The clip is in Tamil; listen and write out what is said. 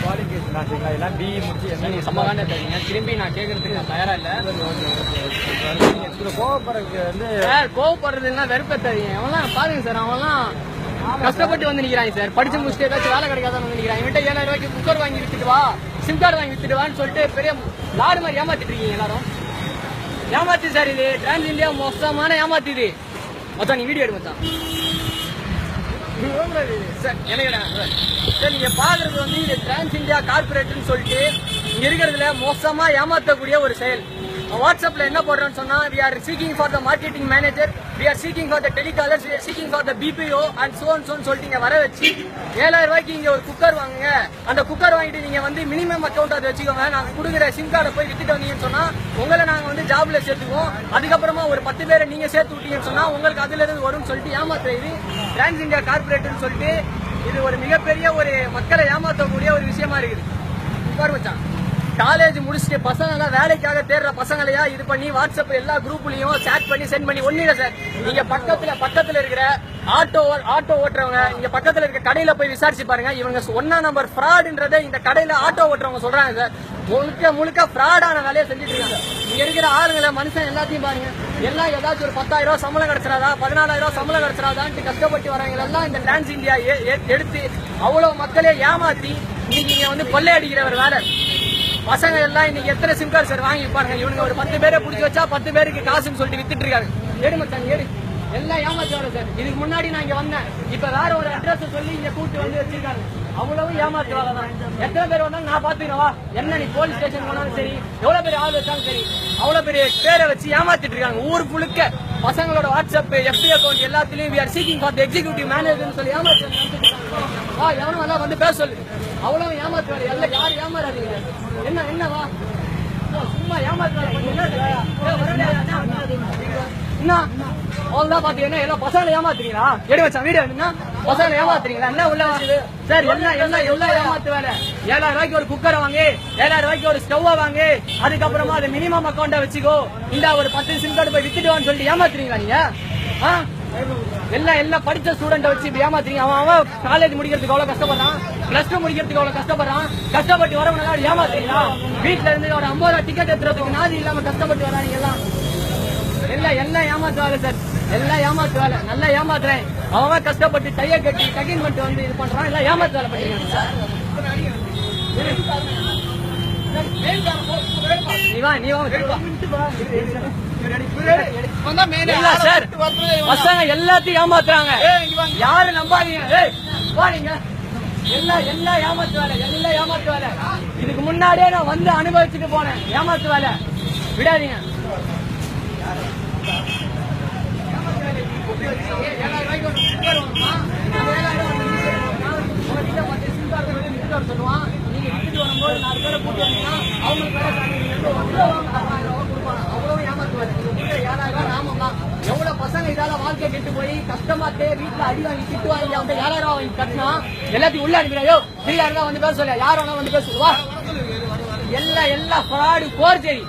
குவாலிஃபிகேஷன் ஆச்சுங்களா எல்லாம் பிஇ முடிச்சு என்ன நீங்க செம்ம வேண்டாம் தரீங்க திரும்பி நான் கேட்கறதுக்கு நான் தயாராக இல்லை இதுல கோவப்படுறதுக்கு வந்து சார் கோவப்படுறதுன்னா வெறுப்ப தெரியும் அவன்லாம் பாருங்க சார் அவன்லாம் கஷ்டப்பட்டு வந்து நிக்கிறாங்க சார். படிச்சு முடிச்சுட்டு ஏதாச்சும் வேலை கிடைக்காத வந்து நிக்கிறாங்க. இவன்ட்ட ஏழாயிரம் ரூபாய்க்கு குக்கர் வாங்கி வித்துட்டு வா. சிம் கார்டு வாங்கி வித்துட்டு வான்னு சொல்லிட்டு பெரிய லாடு மாதிரி ஏமாத்திட்டு இருக்கீங்க எல்லாரும். ஏமாத்து சார் இது. டிரான்ஸ் இந்தியா மோசமான ஏமாத்து இது. மச்சான் நீ வீடியோ எடு மச்சான். சார் எனக்கு சார் சார் நீங்க பாக்குறது வந்து இது டிரான்ஸ் இந்தியா கார்பரேட்னு சொல்லிட்டு இங்க இருக்கிறதுல மோசமா ஏமாத்தக்கூடிய ஒரு செயல். வாட்ஸ்அப்பில் என்ன போடுறோம்னு சொன்னால் we are seeking for the marketing manager we are seeking for the telecallers we are seeking for the BPO and so on so on சொல்லிட்டு இங்கே வர வச்சு ஏழாயிரம் ரூபாய்க்கு இங்கே ஒரு குக்கர் வாங்குங்க. அந்த குக்கர் வாங்கிட்டு நீங்கள் வந்து மினிமம் அக்கௌண்ட் அதை வச்சுக்கோங்க. நாங்கள் கொடுக்குற சிம் கார்டை போய் வித்துட்டு வந்தீங்கன்னு சொன்னால் உங்களை நாங்கள் வந்து ஜாப்ல சேர்த்துக்குவோம். அதுக்கப்புறமா ஒரு பத்து பேரை நீங்கள் சேர்த்து விட்டீங்கன்னு சொன்னால் உங்களுக்கு அதுலேருந்து வரும்னு சொல்லிட்டு ஏமாத்துறது டிரான்ஸ் இந்தியா கார்பரேட்னு சொல்லிட்டு இது ஒரு மிகப்பெரிய ஒரு மக்களை ஏமாற்றக்கூடிய ஒரு விஷயமா இருக்குது. உட்கார் மச்சான். காலேஜ் முடிச்சுட்டு பசங்க வேலைக்காக தேடுற பசங்களையா இது பண்ணி வாட்ஸ்அப் எல்லா குரூப்லயும் சேட் பண்ணி சென்ட் பண்ணி ஒண்ணு சார் நீங்க பக்கத்துல பக்கத்துல இருக்கிற ஆட்டோ ஆட்டோ ஓட்டுறவங்க இங்க பக்கத்துல இருக்க கடையில போய் விசாரிச்சு பாருங்க. இவங்க ஒன்னா நம்பர் ஃப்ராடுன்றதை இந்த கடையில ஆட்டோ ஓட்டுறவங்க சொல்றாங்க சார் முழுக்க முழுக்க ஃப்ராடான வேலையை செஞ்சுட்டு இருக்காங்க இங்க இருக்கிற ஆளுங்களை மனுஷன் எல்லாத்தையும் பாருங்க. எல்லாம் ஏதாச்சும் ஒரு பத்தாயிரம் ரூபாய் சம்பளம் கிடைச்சிடாதா பதினாலாயிரம் ரூபாய் சம்பளம் கிடைச்சிடாதான்ட்டு கஷ்டப்பட்டு வராங்க எல்லாம் இந்த டான்ஸ் இந்தியா எடுத்து அவ்வளவு மக்களே ஏமாத்தி இன்னைக்கு இங்க வந்து கொள்ளையடிக்கிற ஒரு வேலை. பசங்க எல்லாம் இன்னைக்கு எத்தனை சிம் கார்டு சார் வாங்கி பாருங்க. இவனுங்க ஒரு பத்து பேரை பிடிச்சி வச்சா பத்து பேருக்கு காசுன்னு சொல்லிட்டு வித்துட்டு இருக்காங்க ஏடு மச்சான் ஏடு எல்லாம் ஏமாத்தி சார். இதுக்கு முன்னாடி நான் இங்க வந்தேன். இப்ப வேற ஒரு அட்ரஸ் சொல்லி இங்க கூட்டு வந்து வச்சிருக்காங்க. அவ்வளவு ஏமாத்து தான். எத்தனை பேர் வந்தாலும் நான் பாத்துக்கிறவா என்ன நீ போலீஸ் ஸ்டேஷன் போனாலும் சரி எவ்வளவு பெரிய ஆள் வச்சாலும் சரி அவ்வளவு பெரிய பேரை வச்சு ஏமாத்திட்டு இருக்காங்க. ஊர் புழுக்க பசங்களோட வாட்ஸ்அப் எஃபி அக்கௌண்ட் எல்லாத்துலயும் we are seeking for executive மேனேஜர்னு சொல்லி ஏமாத்தி வா எவனும் எல்லாம் வந்து பேச சொல்லு அவ்வளவு ஏமாத்துறாரு எல்லாம் யார் ஏமாறாதீங்க என்ன என்ன வா சும்மா ஏமாத்து என்ன இருக்கு? தான் பார்த்தீங்கன்னா என்ன பாத்தீங்கன்னா எல்லாம் பசங்களை ஏமாத்துறீங்களா எடு வச்சான் வீடியோ என்ன பசங்களை ஏமாத்துறீங்களா? என்ன உள்ள வாங்குது சார் என்ன என்ன எவ்வளவு ஏமாத்து வேலை? ஏழாயிரம் ரூபாய்க்கு ஒரு குக்கரை வாங்கி ஏழாயிரம் ரூபாய்க்கு ஒரு ஸ்டவ்வை வாங்கி அதுக்கப்புறமா அது மினிமம் அக்கௌண்ட்டை வச்சுக்கோ. இந்த ஒரு பத்து சிம் கார்டு போய் வித்துட்டு சொல்லிட்டு ஏமாத்துறீங்களா நீங்க? ஆ? எல்லாம் எல்லாம் படிச்ச ஸ்டூடெண்ட் வச்சு இப்படி ஏமாத்துறீங்க. அவன் அவன் காலேஜ் முடிக்கிறதுக்கு அவ்வளவு கஷ்டப்படுறான். பிளஸ் டூ முடிக்கிறதுக்கு அவ்வளவு கஷ்டப்படுறான். கஷ்டப்பட்டு வரவங்க ஏமாத்துறீங்களா? வீட்டுல இருந்து ஒரு ஐம்பது ரூபா டிக்கெட் எடுத்துறதுக்கு நாதி இல்லாம கஷ்டப்பட்டு வராங்க எல்லாம். எல்லாம் எல்லாம் ஏமாத்துவாரு சார். எல்லாம் ஏமாத்து வேலை நல்லா ஏமாத்துறேன். அவன் கஷ்டப்பட்டு டைய கட்டி டகின் பண்ணிட்டு வந்து இது பண்றான் எல்லாம் ஏமாத்து வேலை பண்ணிருக்காங்க சார் நீ வா சார் பசங்க எல்லாத்தையும் ஏமாத்துறாங்க. யாரு நம்பாதீங்க. எல்லாம் எல்லாம் ஏமாத்து வேலை எல்லாம் ஏமாத்து வேலை. இதுக்கு முன்னாடியே நான் வந்து அனுபவிச்சுட்டு போனேன். ஏமாத்து வேலை. விடாதீங்க ஏழாயிரம் ரூபாய்க்கு ஒரு குக்கர் வாங்குமா? அந்த ஏழாயிரம் வந்து உங்ககிட்ட பத்து சிம் கார்டு வந்து சொல்லுவான். நீங்க விட்டுட்டு வரும்போது நாலு பேரை கூட்டி வந்தீங்கன்னா அவங்களுக்கு வேலை தரணும். ஆறாயிரம் ரூபா கொடுப்பாங்க. அவ்வளவு ஏமாத்துவாரு. நீங்க கொடுக்குற ஏழாயிரம் ரூபாய் நாமம் தான். எவ்வளவு பசங்க இதால வாழ்க்கை கெட்டு போய் கஷ்டமாட்டே வீட்டுல அடி வாங்கி திட்டு வாங்கி அவங்க ஏழாயிரம் ரூபாய் வாங்கி கட்டினா எல்லாத்தையும் உள்ள அனுப்பிடுறாயோ ஃப்ரீயா இருந்தா வந்து பேச சொல்ல யார் வேணா வந்து பேசுவா எல்லாம் எல்லாம் ஃப்ராடு போர்ஜரி